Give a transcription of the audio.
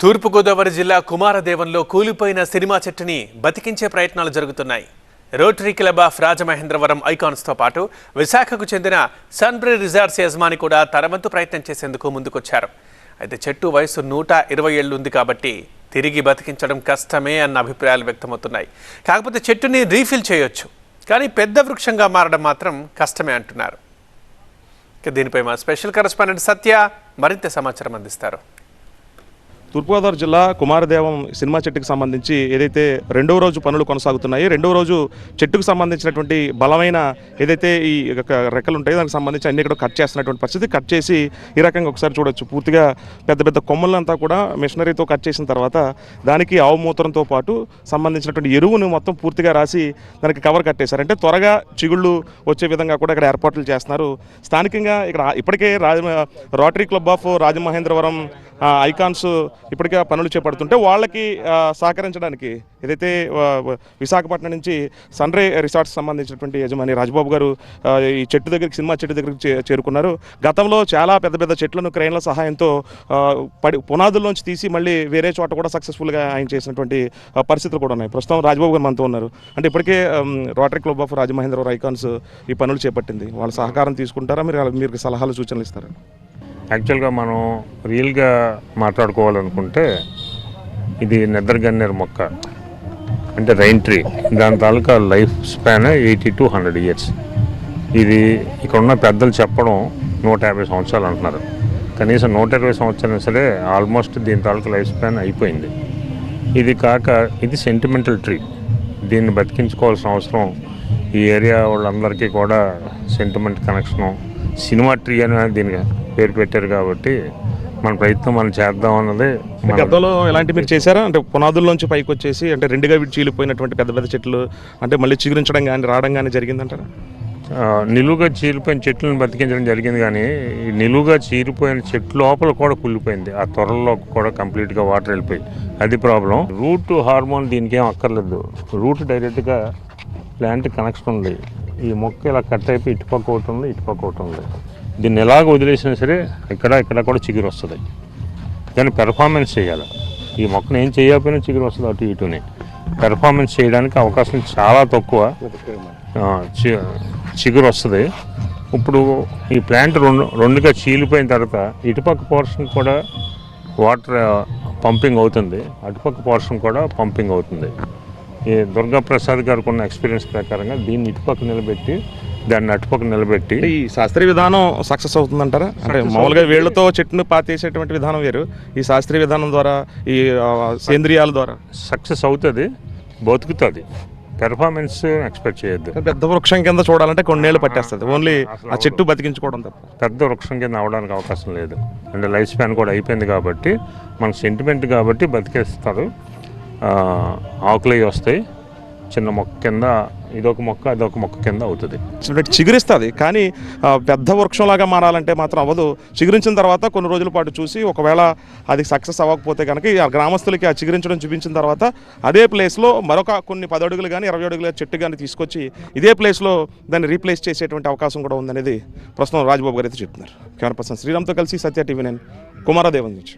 తూర్పుగోదావరి జిల్లా కుమారదేవంలో కూలిపోయిన సినిమా చెట్టుని బతికించే ప్రయత్నాలు జరుగుతున్నాయి. రోటరీ క్లబ్ ఆఫ్ రాజమహేంద్రవరం ఐకాన్స్తో పాటు విశాఖకు చెందిన సన్బ్రీ రిజార్ట్స్ యజమాని కూడా తరవంతు ప్రయత్నం చేసేందుకు ముందుకొచ్చారు. అయితే చెట్టు వయసు నూట ఇరవై ఏళ్ళు ఉంది కాబట్టి తిరిగి బతికించడం కష్టమే అన్న అభిప్రాయాలు వ్యక్తమవుతున్నాయి. కాకపోతే చెట్టుని రీఫిల్ చేయొచ్చు కానీ పెద్ద వృక్షంగా మారడం మాత్రం కష్టమే అంటున్నారు. ఇక దీనిపై మా స్పెషల్ కరెస్పాండెంట్ సత్య మరింత సమాచారం అందిస్తారు. తూర్పుగోదావరి జిల్లా కుమారదేవం సినిమా చెట్టుకు సంబంధించి ఏదైతే రెండవ రోజు పనులు కొనసాగుతున్నాయి రెండవ రోజు చెట్టుకు సంబంధించినటువంటి బలమైన ఏదైతే ఈ యొక్క రెక్కలు ఉంటాయో దానికి సంబంధించి అన్ని ఇక్కడ కట్ చేస్తున్నటువంటి పరిస్థితి. కట్ చేసి ఈ రకంగా ఒకసారి చూడొచ్చు. పూర్తిగా పెద్ద పెద్ద కొమ్మలంతా కూడా మిషనరీతో కట్ చేసిన తర్వాత దానికి ఆవు మూత్రంతో పాటు సంబంధించినటువంటి ఎరువును మొత్తం పూర్తిగా రాసి దానికి కవర్ కట్టేశారు. అంటే త్వరగా చిగుళ్ళు వచ్చే విధంగా కూడా ఇక్కడ ఏర్పాట్లు చేస్తున్నారు. స్థానికంగా ఇక్కడ ఇప్పటికే Raja Rotary Club of Rajamahendravaram Icons ఇప్పటికే ఆ పనులు చేపడుతుంటే వాళ్ళకి సహకరించడానికి ఏదైతే విశాఖపట్నం నుంచి సన్రే రిసార్ట్స్ సంబంధించినటువంటి యజమాని రాజబాబు గారు ఈ చెట్టు దగ్గరికి సినిమా చెట్టు దగ్గరికి చే- చేరుకున్నారు. గతంలో చాలా పెద్ద పెద్ద చెట్లను క్రైన్ల సహాయంతో పడి పునాదుల్లోంచి తీసి మళ్ళీ వేరే చోట కూడా సక్సెస్ఫుల్గా ఆయన చేసినటువంటి పరిస్థితులు కూడా ఉన్నాయి. ప్రస్తుతం రాజబాబు గారు మనతో ఉన్నారు. అంటే ఇప్పటికే Rotary Club of Rajamahendrarao Icons ఈ పనులు చేపట్టింది. వాళ్ళ సహకారం తీసుకుంటారా? మీరు మీరు సలహాలు సూచనలు ఇస్తారా? యాక్చువల్గా మనం రియల్గా మాట్లాడుకోవాలనుకుంటే ఇది గన్నేరు మొక్క. అంటే రైన్ ట్రీ. దాని తాలూకా life span eighty to hundred years. ఇది ఇక్కడ ఉన్న పెద్దలు చెప్పడం నూట యాభై సంవత్సరాలు అంటున్నారు. కనీసం నూట ఇరవై సంవత్సరాలు సరే ఆల్మోస్ట్ దీని తాలూకా లైఫ్ స్పాన్ అయిపోయింది. ఇది కాక ఇది సెంటిమెంటల్ ట్రీ దీన్ని బతికించుకోవాల్సిన అవసరం ఈ ఏరియా వాళ్ళందరికీ కూడా సెంటిమెంట్ కనెక్షను సినిమా ట్రీ అని దీనికి పేరు పెట్టారు కాబట్టి మన ప్రయత్నం మనం చేద్దాం అన్నది గతంలో ఎలాంటి మీరు చేశారా? అంటే పునాదుల్లోంచి పైకి వచ్చేసి అంటే రెండుగా విడి చీలిపోయినటువంటి పెద్ద పెద్ద చెట్లు అంటే మళ్ళీ చిగురించడం కానీ రావడం కానీ జరిగిందంటారా? నిలువుగా చీలిపోయిన చెట్లను బతికించడం జరిగింది కానీ ఈ నిలువుగా చీలిపోయిన చెట్టు లోపల కూడా కుళ్ళిపోయింది. ఆ త్వరలో కూడా కంప్లీట్గా వాటర్ వెళ్ళిపోయి. అది ప్రాబ్లం రూట్ హార్మోన్ దీనికి ఏం అక్కర్లేదు. రూట్ డైరెక్ట్గా ప్లాంట్ కనెక్షన్ ఉంది. ఈ మొక్క ఇలా కట్ అయిపోయి ఇటుపక్క ఒకటి ఉంది ఇటుపక్క ఒకటి ఉంది. దీన్ని ఎలాగ వదిలేసినా సరే ఇక్కడ ఇక్కడ కూడా చిగురు వస్తుంది. దాన్ని పెర్ఫార్మెన్స్ చేయాలి. ఈ మొక్కను ఏం చేయకపోయినా చిగురు వస్తుంది అటు ఇటుని. పెర్ఫార్మెన్స్ చేయడానికి అవకాశం చాలా తక్కువ. చి- చిగురు వస్తుంది. ఇప్పుడు ఈ ప్లాంట్ రెండు రెండుగా చీలిపోయిన తర్వాత ఇటుపక్క పోర్షన్ కూడా వాటర్ పంపింగ్ uh, అవుతుంది. అటుపక్క పోర్షన్ కూడా పంపింగ్ అవుతుంది. ఈ దుర్గా ప్రసాద్ గారికి ఉన్న ఎక్స్పీరియన్స్ ప్రకారంగా దీన్ని ఇటుపక్క నిలబెట్టి దాన్ని అటుపక్క నిలబెట్టి ఈ శాస్త్రీయ విధానం సక్సెస్ అవుతుందంటారా? అంటే మామూలుగా వేళ్ళతో చెట్టును పాతేసేటువంటి విధానం వేరు. ఈ శాస్త్రీయ విధానం ద్వారా ఈ సేంద్రియాల ద్వారా. సక్సెస్ అవుతుంది బతుకుతుంది. పెర్ఫార్మెన్స్ ఎక్స్పెక్ట్ చేయొద్దు. పెద్ద వృక్షం కింద చూడాలంటే కొన్నేళ్ళు పట్టేస్తుంది. ఓన్లీ ఆ చెట్టు బతికించుకోవడం తప్ప. పెద్ద వృక్షం కింద అవడానికి అవకాశం లేదు. అంటే లైఫ్ స్పాన్ కూడా అయిపోయింది కాబట్టి మన సెంటిమెంట్ కాబట్టి బతికేస్తారు. ఆకులు వస్తాయి. చిన్న మొక్క కింద ఇదొక మొక్క అదొక మొక్క కింద అవుతుంది. చిగురిస్తుంది కానీ పెద్ద వృక్షంలాగా మారాలంటే మాత్రం అవ్వదు. చిగురించిన తర్వాత కొన్ని రోజుల పాటు చూసి ఒకవేళ అది సక్సెస్ అవ్వకపోతే కనుక ఈ ఆ గ్రామస్తులకి ఆ చిగురించడం చూపించిన తర్వాత అదే ప్లేస్లో మరొక కొన్ని పది అడుగులు కానీ ఇరవై అడుగుల చెట్టు కానీ తీసుకొచ్చి ఇదే ప్లేస్లో దాన్ని రీప్లేస్ చేసేటువంటి అవకాశం కూడా ఉందనేది ప్రస్తుతం రాజ్బాబు గారు అయితే చెప్తున్నారు. కెమెరా పర్సన్ శ్రీరామ్తో కలిసి సత్య టీవీ నేను కుమారదేవన్ నుంచి.